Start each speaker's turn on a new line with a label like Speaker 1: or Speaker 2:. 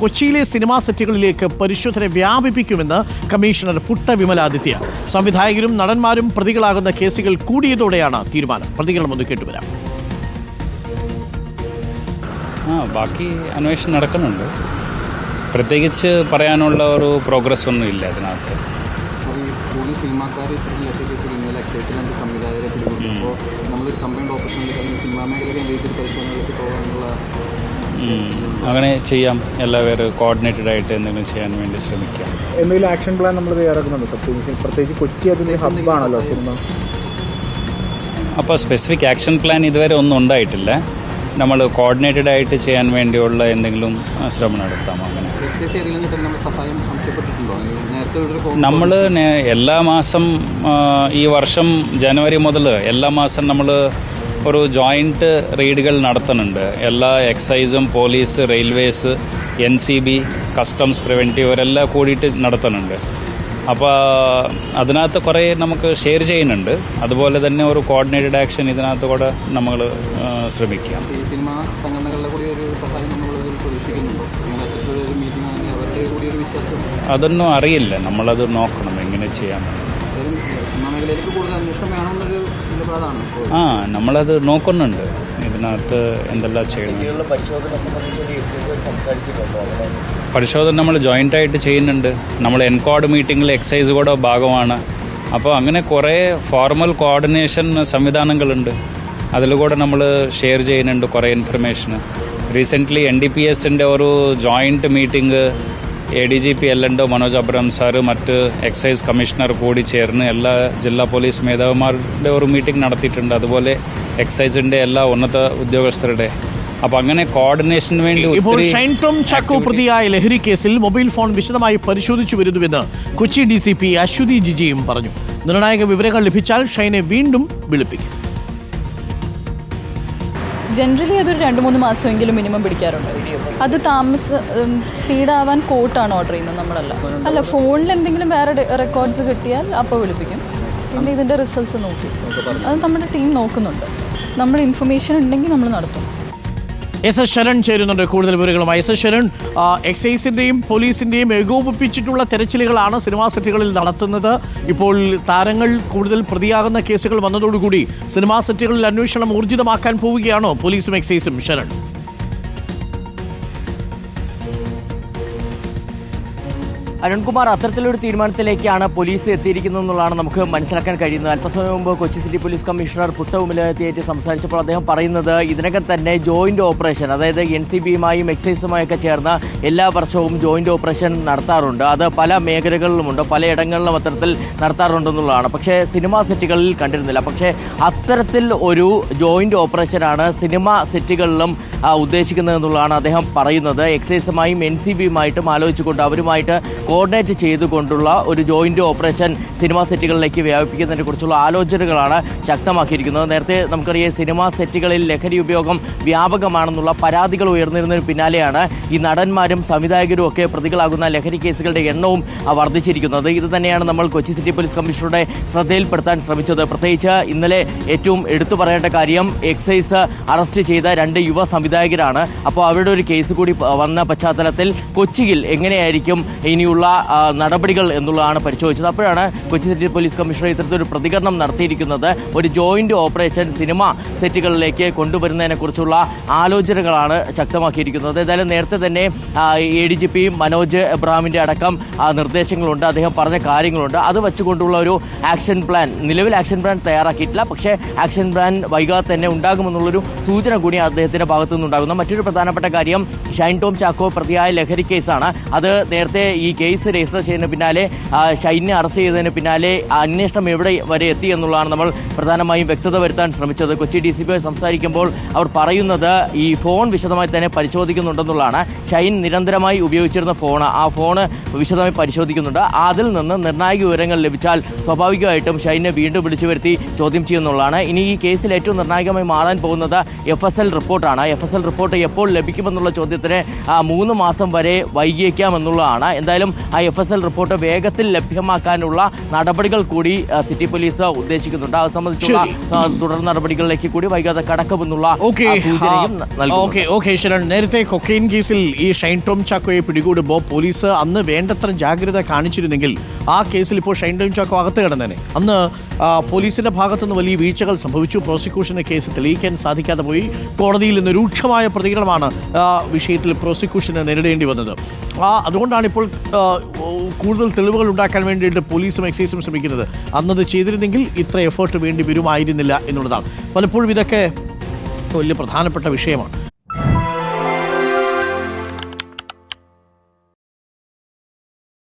Speaker 1: കൊച്ചിയിലെ സിനിമാ സെറ്റുകളിലേക്ക് പരിശോധന വ്യാപിപ്പിക്കുമെന്ന് കമ്മീഷണർ പുട്ട വിമലാദിത്യ. സംവിധായകരും നടന്മാരും പ്രതികളാകുന്ന കേസുകൾ കൂടിയതോടെയാണ് തീരുമാനം. പ്രതികളും ഒന്ന് കേട്ടുവരാം.
Speaker 2: ആ ബാക്കി അന്വേഷണം നടക്കുന്നുണ്ട്. പ്രത്യേകിച്ച് പറയാനുള്ള ഒരു പ്രോഗ്രസ് ഒന്നും ഇല്ല അതിനകത്ത്.
Speaker 3: കൂടുതൽ സിനിമാക്കാർ ഇത്തരം ലക്ഷ കേസിൽ ഇന്നലെ എക്സൈറ്റിൽ രണ്ട് സംവിധായകരെ പിടികൂടി അപ്പോൾ നമ്മളൊരു കമ്പൈൻഡ് ഓപ്പർച്യൂണിറ്റി അല്ലെങ്കിൽ സിനിമാ മേഖലയിൽ വെയിറ്റ് പരിശോധനകൾക്ക് പോകാനുള്ള
Speaker 2: അങ്ങനെ ചെയ്യാം. എല്ലാവരും കോർഡിനേറ്റഡ് ആയിട്ട് എന്തെങ്കിലും ചെയ്യാൻ വേണ്ടി ശ്രമിക്കാം.
Speaker 4: എന്തെങ്കിലും ആക്ഷൻ പ്ലാൻ നമ്മൾ തയ്യാറാക്കുന്നുണ്ട്? പ്രത്യേകിച്ച് പ്രത്യേകിച്ച് കൊച്ചി അതിന്റെ ഹബ്ബാണല്ലോ സിനിമ.
Speaker 2: അപ്പോൾ സ്പെസിഫിക് ആക്ഷൻ പ്ലാൻ ഇതുവരെ ഒന്നും ഉണ്ടായിട്ടില്ല. നമ്മൾ കോർഡിനേറ്റഡ് ആയിട്ട് ചെയ്യാൻ വേണ്ടിയുള്ള എന്തെങ്കിലും ശ്രമം നടത്താം അങ്ങനെ?
Speaker 3: നമ്മൾ
Speaker 2: എല്ലാ മാസം ഈ വർഷം ജനുവരി മുതൽ എല്ലാ മാസം നമ്മൾ ഒരു ജോയിന്റ് റെയ്ഡുകൾ നടത്തുന്നുണ്ട്. എല്ലാ എക്സൈസും police railways N C B customs preventive ഇവരെല്ലാം കൂടിയിട്ട് നടത്തുന്നുണ്ട്. അപ്പോൾ അതിനകത്ത് കുറേ നമുക്ക് ഷെയർ ചെയ്യുന്നുണ്ട്. അതുപോലെ തന്നെ ഒരു കോർഡിനേറ്റഡ് ആക്ഷൻ ഇതിനകത്ത് കൂടെ നമ്മൾ ശ്രമിക്കാം.
Speaker 3: സിനിമാ സംഘടനകളുടെ കൂടി ഒരു സഹായം നമ്മൾ പ്രതീക്ഷിക്കുന്നുണ്ടോ?
Speaker 2: അതൊന്നും അറിയില്ല. നമ്മളത് നോക്കണം എങ്ങനെ
Speaker 3: ചെയ്യാം.
Speaker 2: ആ നമ്മളത് നോക്കുന്നുണ്ട്. ഇതിനകത്ത് എന്തെല്ലാം ചെയ്യണം. പരിശോധന നമ്മൾ ജോയിന്റ് ആയിട്ട് ചെയ്യുന്നുണ്ട്. നമ്മൾ എൻകോഡ് മീറ്റിങ്ങിൽ എക്സൈസ് കൂടെ ഭാഗമാണ്. അപ്പോൾ അങ്ങനെ കുറേ ഫോർമൽ കോർഡിനേഷൻ സംവിധാനങ്ങളുണ്ട്. അതിൽ കൂടെ നമ്മൾ ഷെയർ ചെയ്യുന്നുണ്ട് കുറേ information recently N D P എസിന്റെ ഒരു joint meeting A D G P എല്ലൻഡോ Manoj Abraham sir മറ്റ് എക്സൈസ് കമ്മീഷണർ കൂടി ചേർന്ന് എല്ലാ ജില്ലാ പോലീസ് മേധാവിമാരുടെ ഒരു മീറ്റിംഗ് നടത്തിയിട്ടുണ്ട്. അതുപോലെ എക്സൈസിന്റെ എല്ലാ ഉന്നത ഉദ്യോഗസ്ഥരുടെ അപ്പോൾ അങ്ങനെ കോർഡിനേഷന് വേണ്ടി
Speaker 1: ഇപ്പോൾ
Speaker 2: ഷൈൻടോം
Speaker 1: ഷൈൻ ടോം ചാക്കോ പ്രതിയായ ലഹരി കേസിൽ മൊബൈൽ ഫോൺ വിശദമായി പരിശോധിച്ചു വരുന്നുവെന്ന് Kochi D C P Aswathi ജിജിയും പറഞ്ഞു. നിർണായക വിവരങ്ങൾ ലഭിച്ചാൽ ഷൈനെ വീണ്ടും വിളിപ്പിക്കും.
Speaker 5: ജനറലി അതൊരു രണ്ട് മൂന്ന് മാസമെങ്കിലും മിനിമം പിടിക്കാറുണ്ട്. അത് താമസ സ്പീഡാവാൻ കോട്ടാണ് ഓർഡർ ചെയ്യുന്നത് നമ്മളല്ല. അല്ല ഫോണിൽ എന്തെങ്കിലും വേറെ റെക്കോർഡ്സ് കിട്ടിയാൽ അപ്പോൾ വിളിപ്പിക്കും. പിന്നെ ഇതിന്റെ റിസൾട്ട്സ് നോക്കി. അത് നമ്മുടെ ടീം നോക്കുന്നുണ്ട്. നമ്മുടെ ഇൻഫർമേഷൻ ഉണ്ടെങ്കിൽ നമ്മൾ നടത്തും.
Speaker 1: എസ് എസ് ശരൺ ചേരുന്നുണ്ട് കൂടുതൽ വിവരങ്ങളുമായി. എസ് എസ് ശരൺ എക്സൈസിന്റെയും പോലീസിന്റെയും ഏകോപിപ്പിച്ചിട്ടുള്ള തെരച്ചിലുകളാണ് സിനിമാ സെറ്റുകളിൽ നടത്തുന്നത്. ഇപ്പോൾ താരങ്ങൾ കൂടുതൽ പ്രതിയാകുന്ന കേസുകൾ വന്നതോടുകൂടി സിനിമാ സെറ്റുകളിൽ അന്വേഷണം ഊർജിതമാക്കാൻ പോവുകയാണോ പോലീസും എക്സൈസും ശരൺ?
Speaker 6: അരുൺകുമാർ അത്തരത്തിലൊരു തീരുമാനത്തിലേക്കാണ് പോലീസ് എത്തിയിരിക്കുന്നത് എന്നുള്ളതാണ് നമുക്ക് മനസ്സിലാക്കാൻ കഴിയുന്നത്. അല്പസമയം മുമ്പ് കൊച്ചി സിറ്റി പോലീസ് കമ്മീഷണർ പുട്ടവുമിലെത്തിയേറ്റ് സംസാരിച്ചപ്പോൾ അദ്ദേഹം പറയുന്നത് ഇതിനകം തന്നെ ജോയിന്റ് ഓപ്പറേഷൻ അതായത് എൻ സി ബിയുമായും എക്സൈസുമായൊക്കെ ചേർന്ന് എല്ലാ വർഷവും ജോയിന്റ് ഓപ്പറേഷൻ നടത്താറുണ്ട്. അത് പല മേഖലകളിലുമുണ്ട് പലയിടങ്ങളിലും അത്തരത്തിൽ നടത്താറുണ്ടെന്നുള്ളതാണ്. പക്ഷേ സിനിമാ സെറ്റുകളിൽ കണ്ടിരുന്നില്ല. പക്ഷേ അത്തരത്തിൽ ഒരു ജോയിന്റ് ഓപ്പറേഷനാണ് സിനിമാ സെറ്റുകളിലും ഉദ്ദേശിക്കുന്നത് എന്നുള്ളതാണ് അദ്ദേഹം പറയുന്നത്. എക്സൈസുമായും എൻ സി ബിയുമായിട്ടും ആലോചിച്ചുകൊണ്ട് അവരുമായിട്ട് കോർഡിനേറ്റ് ചെയ്തുകൊണ്ടുള്ള ഒരു ജോയിന്റ് ഓപ്പറേഷൻ സിനിമാ സെറ്റുകളിലേക്ക് വ്യാപിപ്പിക്കുന്നതിനെ കുറിച്ചുള്ള ആലോചനകളാണ് ശക്തമാക്കിയിരിക്കുന്നത്. നേരത്തെ നമുക്കറിയാം സിനിമാ സെറ്റുകളിൽ ലഹരി ഉപയോഗം വ്യാപകമാണെന്നുള്ള പരാതികൾ ഉയർന്നിരുന്നതിന് പിന്നാലെയാണ് ഈ നടന്മാരും സംവിധായകരും ഒക്കെ പ്രതികളാകുന്ന ലഹരി കേസുകളുടെ എണ്ണവും വർദ്ധിച്ചിരിക്കുന്നത്. ഇത് തന്നെയാണ് നമ്മൾ കൊച്ചി സിറ്റി പോലീസ് കമ്മീഷണറുടെ ശ്രദ്ധയിൽപ്പെടുത്താൻ ശ്രമിച്ചത്. പ്രത്യേകിച്ച് ഇന്നലെ ഏറ്റവും എടുത്തു പറയേണ്ട കാര്യം എക്സൈസ് അറസ്റ്റ് ചെയ്ത രണ്ട് യുവ സംവിധായകരാണ്. അപ്പോൾ അവരുടെ ഒരു കേസ് കൂടി വന്ന പശ്ചാത്തലത്തിൽ കൊച്ചിയിൽ എങ്ങനെയായിരിക്കും ഇനിയുള്ള ആ, നടപടികൾ എന്നുള്ളതാണ് പരിശോധിച്ചത്. അപ്പോഴാണ് കൊച്ചി സിറ്റി പോലീസ് കമ്മീഷണർ ഇത്തരത്തിലൊരു പ്രതികരണം നടത്തിയിരിക്കുന്നത്. ഒരു ജോയിന്റ് ഓപ്പറേഷൻ സിനിമ സെറ്റുകളിലേക്ക് കൊണ്ടുവരുന്നതിനെക്കുറിച്ചുള്ള ആലോചനകളാണ് ശക്തമാക്കിയിരിക്കുന്നത്. ഏതായാലും നേരത്തെ തന്നെ A D G P Manoj എബ്രഹാമിന്റെ അടക്കം നിർദ്ദേശങ്ങളുണ്ട്. അദ്ദേഹം പറഞ്ഞ കാര്യങ്ങളുണ്ട്. അത് വെച്ചുകൊണ്ടുള്ള ഒരു ആക്ഷൻ പ്ലാൻ നിലവിൽ ആക്ഷൻ പ്ലാൻ തയ്യാറാക്കിയിട്ടില്ല. പക്ഷേ ആക്ഷൻ പ്ലാൻ വൈകാതെ തന്നെ ഉണ്ടാകുമെന്നുള്ളൊരു സൂചന കൂടി അദ്ദേഹത്തിന്റെ ഭാഗത്തു നിന്നുണ്ടാകുന്നു മറ്റൊരു പ്രധാനപ്പെട്ട കാര്യം ഷൈൻ ടോം ചാക്കോ പ്രതിയായ ലഹരി കേസാണ്. അത് നേരത്തെ ഈ കേസ് രജിസ്റ്റർ ചെയ്യുന്നതിന് പിന്നാലെ ഷൈനെ അറസ്റ്റ് ചെയ്തതിന് പിന്നാലെ അന്വേഷണം എവിടെ വരെ എത്തി എന്നുള്ളതാണ് നമ്മൾ പ്രധാനമായും വ്യക്തത വരുത്താൻ ശ്രമിച്ചത്. കൊച്ചി ഡി സി സംസാരിക്കുമ്പോൾ അവർ പറയുന്നത് ഈ ഫോൺ വിശദമായി തന്നെ പരിശോധിക്കുന്നുണ്ടെന്നുള്ളതാണ്. ഷൈൻ നിരന്തരമായി ഉപയോഗിച്ചിരുന്ന ഫോൺ ആ ഫോൺ വിശദമായി പരിശോധിക്കുന്നുണ്ട്. അതിൽ നിന്ന് നിർണായക വിവരങ്ങൾ ലഭിച്ചാൽ സ്വാഭാവികമായിട്ടും ഷൈനെ വീണ്ടും വിളിച്ചു വരുത്തി ചോദ്യം ചെയ്യുന്നുള്ളതാണ്. ഇനി ഈ കേസിൽ ഏറ്റവും നിർണായകമായി മാറാൻ പോകുന്നത് എഫ് എസ് എൽ റിപ്പോർട്ടാണ്. എഫ് എസ് എൽ റിപ്പോർട്ട് എപ്പോൾ ലഭിക്കുമെന്നുള്ള ചോദ്യത്തിന് മൂന്ന് മാസം വരെ വൈകിയേക്കാം എന്നുള്ളതാണ്. എന്തായാലും ആ എഫ് എസ് എൽ റിപ്പോർട്ട് വേഗത്തിൽ ലഭ്യമാക്കാനുള്ള നടപടികൾ കൂടി സിറ്റി പോലീസ് ഉദ്ദേശിക്കുന്നുണ്ട്. അത് സംബന്ധിച്ചുള്ള. തുടർ നടപടികളിലേക്ക് കൂടി വൈകാതെ കടക്കുമെന്നുള്ള സൂചനയും
Speaker 1: നേരത്തെ കൊക്കെയിൻ കേസിൽ ഈ ഷൈൻ ടോം ചാക്കോയെ പിടികൂടുമ്പോൾ പോലീസ് അന്ന് വേണ്ടത്ര ജാഗ്രത കാണിച്ചിരുന്നെങ്കിൽ ആ കേസിൽ ഇപ്പോൾ ഷൈൻ ടോം ചാക്കോ അകത്ത് കിടന്നേനെ. അന്ന് പോലീസിന്റെ ഭാഗത്തുനിന്ന് വലിയ വീഴ്ചകൾ സംഭവിച്ചു. പ്രോസിക്യൂഷന് കേസ് തെളിയിക്കാൻ സാധിക്കാതെ പോയി. കോടതിയിൽ നിന്ന് രൂക്ഷമായ പ്രതികരണമാണ് വിഷയത്തിൽ പ്രോസിക്യൂഷന് നേരിടേണ്ടി വന്നത്. ആ അതുകൊണ്ടാണ് ഇപ്പോൾ കൂടുതൽ തെളിവുകൾ ഉണ്ടാക്കാൻ വേണ്ടിയിട്ട് പോലീസും എക്സൈസും ശ്രമിക്കുന്നത്. അന്നത് ചെയ്തിരുന്നെങ്കിൽ ഇത്ര എഫേർട്ട് വേണ്ടി വരുമായിരുന്നില്ല എന്നുള്ളതാണ്. പലപ്പോഴും ഇതൊക്കെ വലിയ പ്രധാനപ്പെട്ട വിഷയമാണ്.